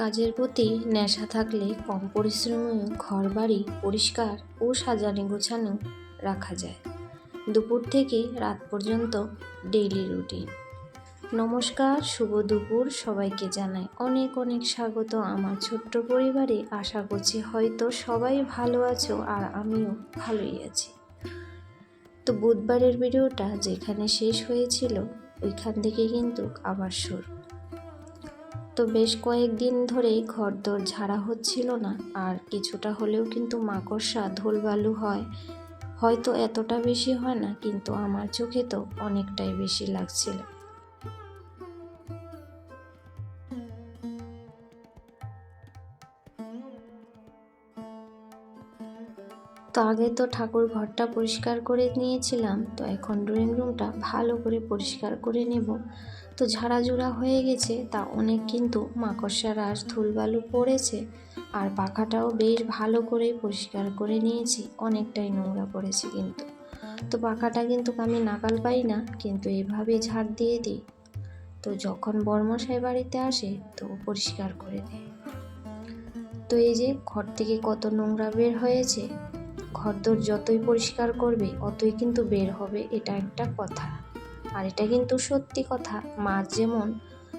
কাজের প্রতি নেশা থাকলে কম পরিশ্রমেও ঘর বাড়ি পরিষ্কার ও সাজানো গোছানো রাখা যায়। দুপুর থেকে রাত পর্যন্ত ডেইলি রুটিন। নমস্কার, শুভ দুপুর। সবাইকে জানাই অনেক অনেক স্বাগত। আমার ছোট্ট পরিবারে আশা করছি হয়তো সবাই ভালো আছো আর আমিও ভালোই আছি। তো বুধবারের ভিডিওটা যেখানে শেষ হয়েছিল, ওইখান থেকে কিন্তু আবার শুরু। তো বেশ কয়েকদিন ধরেই ঘরদোর ঝাড়া হচ্ছিল না, আর কিছুটা হলেও কিন্তু মাকড়সা ধুলবালু হয়। হয়তো এতটা বেশি হয় না, কিন্তু আমার চোখে তো অনেকটাই বেশি লাগছিল। তো আগে তো ঠাকুর ঘরটা পরিষ্কার করে নিয়েছিলাম, তো এখন ড্রয়িং রুমটা ভালো করে পরিষ্কার করে নেব। তো ঝাড়াঝুড়া হয়ে গেছে তা অনেক কিন্তু মাকড়সার আর ধুলবালু পড়েছে আর পাখাটাও বেশ ভালো করে পরিষ্কার করে নিয়েছি, অনেকটাই নোংরা পড়েছে কিন্তু। তো পাখাটা কিন্তু আমি নাকাল পাই না, কিন্তু এভাবে ঝাড় দিয়ে দিই। তো যখন বর্মশাই বাড়িতে আসে, তো পরিষ্কার করে দেয় তো এই যে ঘর থেকে কত নোংরা বের হয়েছে ঘরদোর যতই পরিষ্কার করবে, অতই কিন্তু বের হবে, এটা একটা কথা। আর এটা কিন্তু সত্যি কথা। মাছ যেমন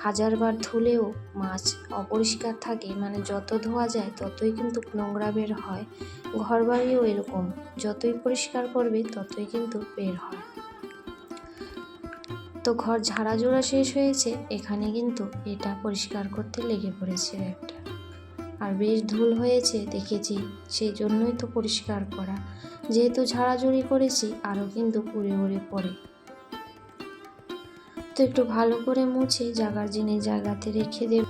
হাজারবার ধুলেও মাছ অপরিষ্কার থাকে মানে যত ধোয়া যায় ততই কিন্তু নোংরা বের হয়। ঘর বাড়িও এরকম, যতই পরিষ্কার করবে ততই কিন্তু বের হয়। তো ঘর ঝাড়াঝোড়া শেষ হয়েছে, এখানে কিন্তু এটা পরিষ্কার করতে লেগে পড়েছে একটা আর বেশ ধুল হয়েছে দেখেছি সেই জন্যই তো পরিষ্কার করা। যেহেতু ঝাড়াঝুড়ি করেছি, আরও কিন্তু উড়ে উড়ে পড়ে। তো একটু ভালো করে মুছে জাগার জিনিস জায়গাতে রেখে দেব।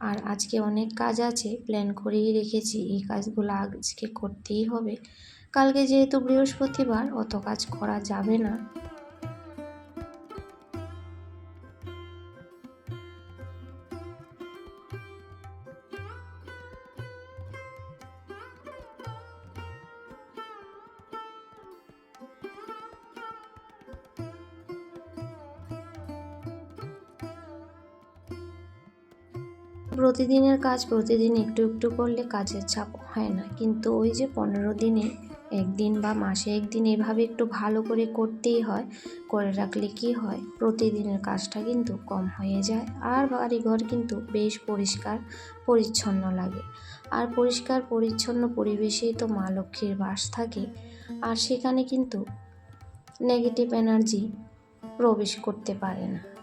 আর আজকে অনেক কাজ আছে প্ল্যান করেই রেখেছি। এই কাজগুলো আজকে করতেই হবে। কালকে যেহেতু বৃহস্পতিবার, অত কাজ করা যাবে না। প্রতিদিনের কাজ, প্রতিদিন একটু একটু করলে কাজের চাপ হয় না। কিন্তু ওই যে পনেরো দিনে, একদিন বা মাসে একদিন এভাবে একটু ভালো করে করতেই হয়। করে রাখলে কি হয়? প্রতিদিনের কাজটা কিন্তু কম হয়ে যায়। আর বাড়িঘর কিন্তু বেশ পরিষ্কার, পরিচ্ছন্ন লাগে। আর পরিষ্কার, পরিচ্ছন্ন পরিবেশেই তো মা লক্ষ্মীর বাস থাকে। আর সেখানে কিন্তু নেগেটিভ এনার্জি প্রবেশ করতে পারে না।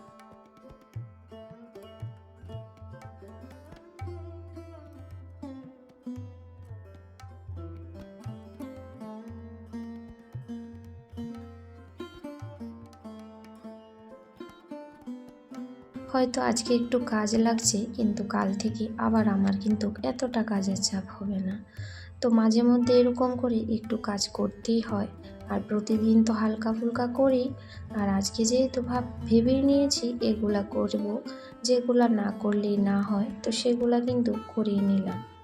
হয়তো আজকে একটু কাজ লাগছে, কিন্তু কাল থেকে আবার আমার কিন্তু এতটা কাজের চাপ হবে না। তো মাঝে মধ্যে এরকম করে একটু কাজ করতেই হয়। আর প্রতিদিন তো হালকা ফুলকা করি। আর আজকে যেহেতু ভাব ভেবে নিয়েছি, এগুলা করব। যেগুলা না করলেই না হয়, তো সেগুলা কিন্তু করেই নিলাম।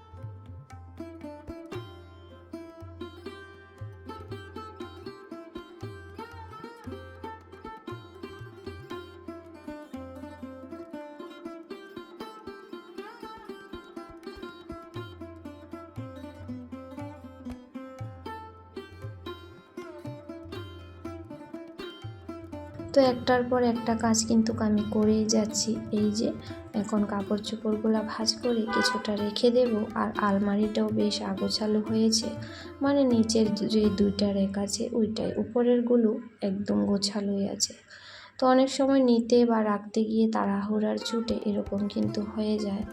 তো একটার পর একটা কাজ কিন্তু আমি করেই যাচ্ছি। এই যে, এখন কাপড় চোপড়গুলো ভাজ করে কিছুটা রেখে দেব আর আলমারিটাও বেশ আগোছালো হয়েছে। মানে নিচের যে দুইটা রেক আছে, ওইটাই। উপরেরগুলো একদম গোছালোই আছে। তো অনেক সময় নিতে বা রাখতে গিয়ে তাড়াহুড়ার ছুটে এরকম কিন্তু হয়ে যায়।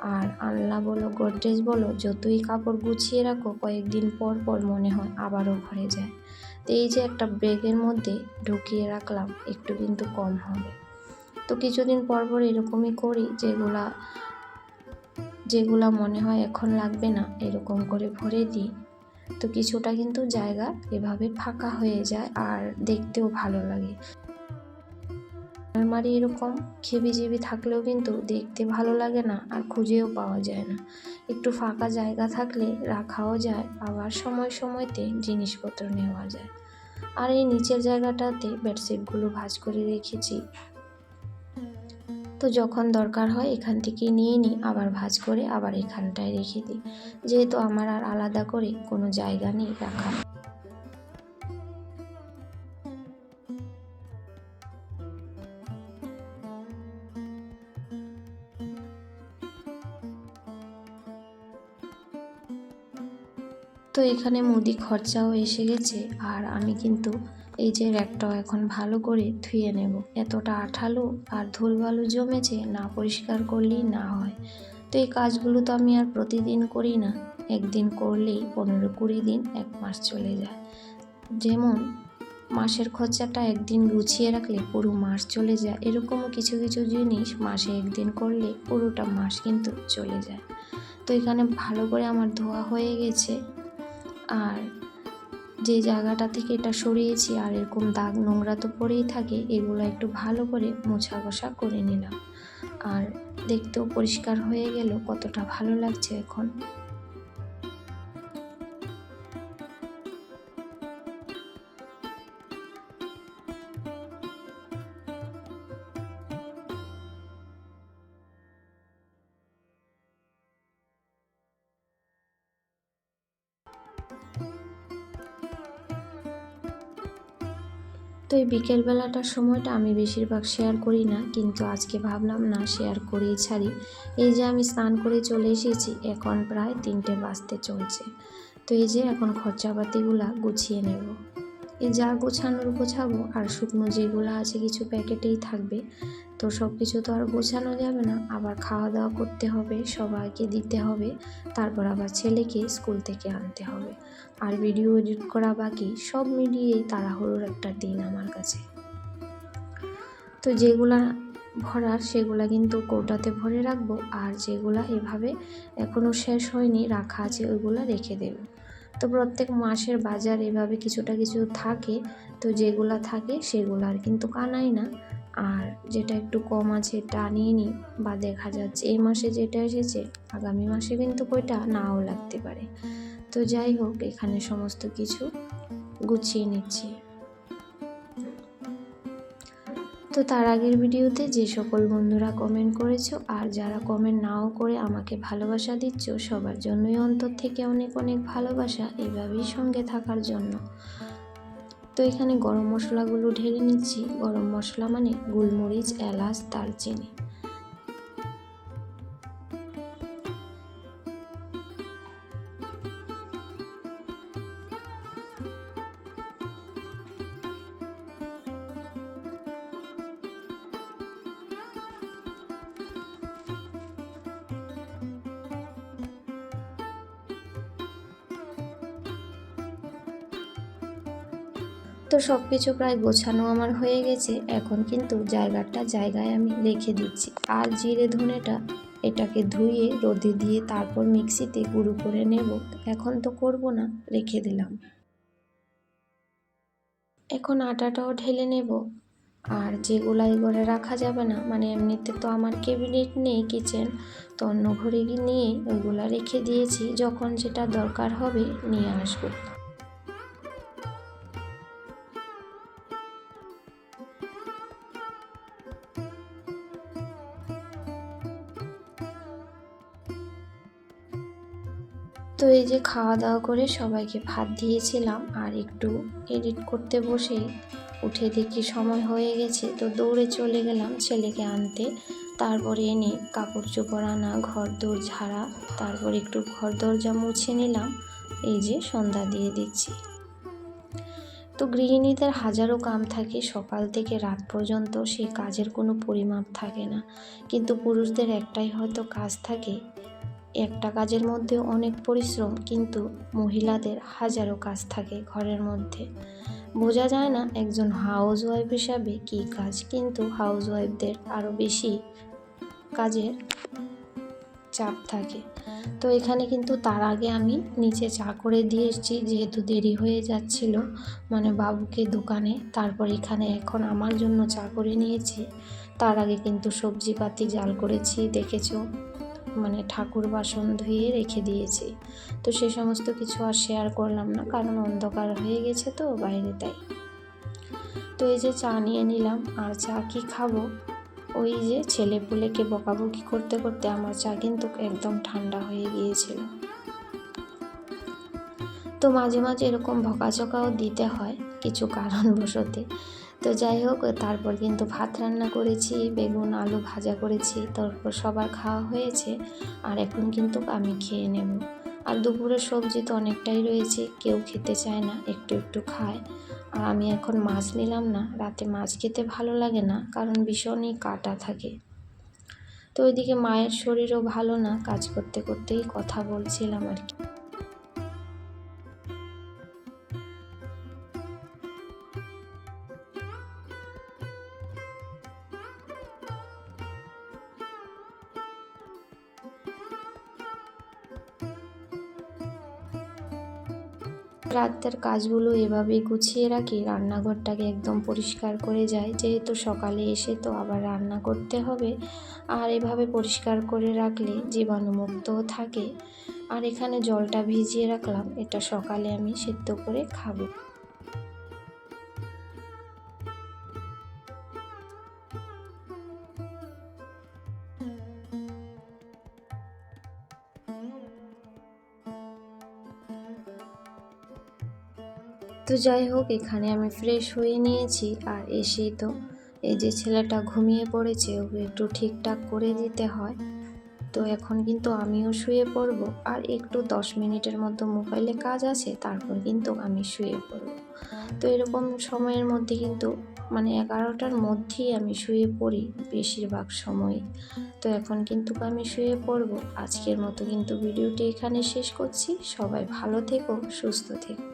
আর আনলা বলো গডরেজ বলো, যতই কাপড় গুছিয়ে রাখো, কয়েকদিন পর পর মনে হয় আবারও ভরে যায়। তো এই যে একটা ব্যাগের মধ্যে ঢুকিয়ে রাখলাম, একটু কিন্তু কম হবে। তো কিছুদিন পর পর এরকমই করি, যেগুলা যেগুলা মনে হয় এখন লাগবে না, এরকম করে ভরে দিই। তো কিছুটা কিন্তু জায়গা এভাবে ফাঁকা হয়ে যায় আর দেখতেও ভালো লাগে। আলমারি এরকম খেবিজিবি থাকলেও কিন্তু দেখতে ভালো লাগে না আর খুঁজেও পাওয়া যায় না। একটু ফাঁকা জায়গা থাকলে রাখাও যায়, আবার সময় সময়তে জিনিসপত্র নেওয়া যায়। আর এই নিচের জায়গাটাতে বেডশিটগুলো ভাজ করে রেখেছি। তো যখন দরকার হয় এখান থেকে নিয়ে নিই, আবার ভাজ করে আবার এখানটায় রেখে দিই। যেহেতু আমার আর আলাদা করে কোনো জায়গা নেই রাখার। তো এখানে মুদি খরচাও এসে গেছে, আর আমি কিন্তু এই যে র্যাকটাও এখন ভালো করে ধুয়ে নেব। এতটা আঠালো আর ধুলবালু জমেছে, না পরিষ্কার করলেই না হয়। তো এই কাজগুলো তো আমি আর প্রতিদিন করি না। একদিন করলেই পনেরো কুড়ি দিন, এক মাস চলে যায়। যেমন মাসের খরচাটা একদিন গুছিয়ে রাখলে পুরো মাস চলে যায়। এরকমও কিছু কিছু জিনিস মাসে একদিন করলে পুরোটা মাস কিন্তু চলে যায়। তো এখানে ভালো করে আমার ধোয়া হয়ে গেছে। আর যে জায়গাটা থেকে এটা সরিয়েছি আর এরকম দাগ নোংরা তো পড়েই থাকে, এগুলো একটু ভালো করে মোছা ঘষা করে নিলাম। আর দেখতেও পরিষ্কার হয়ে গেল, কতটা ভালো লাগছে এখন। তো এই বিকেলবেলাটার সময়টা আমি বেশিরভাগ শেয়ার করি না, কিন্তু আজকে ভাবলাম, না শেয়ার করেই ছাড়ি। এই যে আমি স্নান করে চলে এসেছি, এখন প্রায় তিনটে বাজতে চলছে। তো এই যে এখন খরচাপাতিগুলা গুছিয়ে নেব। এই যা গোছানোর গোছাবো, আর শুকনো যেগুলো আছে কিছু প্যাকেটেই থাকবে। তো সব কিছু তো আর গোছানো যাবে না, আবার খাওয়া দাওয়া করতে হবে, সবাইকে দিতে হবে, তারপর আবার ছেলেকে স্কুল থেকে আনতে হবে। আর ভিডিও এডিট করা বাকি, সব মিলিয়েই তাড়াহুড়োর একটা দিন আমার কাছে। তো যেগুলা ভরার, সেগুলা কিন্তু কৌটাতে ভরে রাখব, আর যেগুলা এভাবে এখনও শেষ হয়নি, রাখা আছে ওইগুলো রেখে দেবো। তো প্রত্যেক মাসের বাজার এভাবে কিছুটা কিছু থাকে, তো যেগুলা থাকে সেগুলো আর কিন্তু কানাই না। আর যেটা একটু কম আছে এটা আনিয়ে নিই বা দেখা যাচ্ছে এই মাসে যেটা এসেছে, আগামী মাসে কিন্তু কইটা নাও লাগতে পারে। তো যাই হোক, এখানে সমস্ত কিছু গুছিয়ে নিচ্ছি। তো তার আগের ভিডিওতে যে সকল বন্ধুরা কমেন্ট করেছ আর যারা কমেন্ট নাও করে আমাকে ভালোবাসা দিচ্ছ, সবার জন্যই অন্তর থেকে অনেক অনেক ভালোবাসা এভাবেই সঙ্গে থাকার জন্য। তো এখানে গরম মশলাগুলো ঢেলে নিচ্ছি। গরম মশলা মানে গোলমরিচ, এলাচ, দারচিনি। তো সব কিছু প্রায় গোছানো আমার হয়ে গেছে। এখন কিন্তু জায়গাটা জায়গায় আমি রেখে দিচ্ছি। আর জিরে ধনেটা এটাকে ধুয়ে, রোদে দিয়ে তারপর মিক্সিতে গুঁড়ো করে নেব। এখন তো করব না, রেখে দিলাম। এখন আটাটাও ঢেলে নেব। আর যেগুলো ঘরে রাখা যাবে না মানে এমনিতে তো আমার ক্যাবিনেট নেই, কিচেন, তো অন্য ঘরে নিয়ে ওইগুলো রেখে দিয়েছি। যখন যেটা দরকার হবে নিয়ে আসব। এই যে খাওয়া দাওয়া করে সবাইকে ভাত দিয়েছিলাম আর একটু এডিট করতে বসে উঠে দেখি সময় হয়ে গেছে, তো দৌড়ে চলে গেলাম ছেলেকে আনতে। তারপরে এনে কাপড় চোপড় আনা, ঘর দৌড় ঝাড়া, তারপর একটু ঘর দরজা মুছে নিলাম। এই যে সন্ধ্যা দিয়ে দিচ্ছি। তো গৃহিণীদের হাজারো কাম থাকে, সকাল থেকে রাত পর্যন্ত সেই কাজের কোনো পরিমাপ থাকে না। কিন্তু পুরুষদের একটাই হয়তো কাজ থাকে একটা কাজের মধ্যে অনেক পরিশ্রম, কিন্তু মহিলাদের হাজারো কাজ থাকে ঘরের মধ্যে। বোঝা যায় না একজন হাউস ওয়াইফ হিসাবে কী কাজ, কিন্তু হাউস ওয়াইফদের আরও বেশি কাজের চাপ থাকে। তো এখানে কিন্তু তার আগে আমি নিচে চা করে দিয়ে এসেছি যেহেতু দেরি হয়ে যাচ্ছিল। মানে বাবুকে দোকানে, তারপর এখানে এখন আমার জন্য চা করে নিয়েছি। তার আগে কিন্তু সবজিপাতি জাল করেছি, দেখেছ? মানে ঠাকুর বাসন ধুয়ে রেখে দিয়েছি। তো সে সমস্ত কিছু আর শেয়ার করলাম না, কারণ অন্ধকার হয়ে গেছে তো বাইরে তাই। তো এই যে চা নিয়ে নিলাম, আর চা কি খাব? ওই যে ছেলে পুলেকে বকাবকি করতে করতে আমার চা কিন্তু একদম ঠান্ডা হয়ে গিয়েছিল। তো মাঝে মাঝে এরকম ভকাচকাও দিতে হয়, কিছু কারণবশতে। তো যাই হোক, তারপর কিন্তু ভাত রান্না করেছি, বেগুন, আলু ভাজা করেছি, তারপর সবার খাওয়া হয়েছে, আর এখন কিন্তু আমি খেয়ে নেব। আর দুপুরের সবজি তো অনেকটাই রয়েছে, কেউ খেতে চায় না, একটু একটু খায়। আর আমি এখন মাছ নিলাম না, রাতে মাছ খেতে ভালো লাগে না, কারণ ভীষণই কাটা থাকে। তো ওইদিকে মায়ের শরীরও ভালো না, কাজ করতে করতেই কথা বলছিলাম আর কি। রাতের কাজগুলো এভাবেই গুছিয়ে রাখি, রান্নাঘরটাকে একদম পরিষ্কার করে যাই যেহেতু সকালে এসে তো আবার রান্না করতে হবে, আর এভাবে পরিষ্কার করে রাখলে জীবাণুমুক্তও থাকে। আর এখানে জলটা ভিজিয়ে রাখলাম, এটা সকালে আমি সেদ্ধ করে খাব। তো যাই হোক, এখানে আমি ফ্রেশ হয়ে নিয়েছি আর এসেই তো এই যে ছেলেটা ঘুমিয়ে পড়েছে, ওকে একটু ঠিকঠাক করে দিতে হয়। তো এখন কিন্তু আমিও শুয়ে পড়ব আর একটু দশ মিনিটের মতো মোবাইলে কাজ আছে, তারপর কিন্তু আমি শুয়ে পড়ব। তো এরকম সময়ের মধ্যে কিন্তু মানে এগারোটার মধ্যেই আমি শুয়ে পড়ি বেশিরভাগ সময়। তো এখন কিন্তু আমি শুয়ে পড়ব। আজকের মতো কিন্তু ভিডিওটি এখানে শেষ করছি। সবাই ভালো থেকো, সুস্থ থেকো।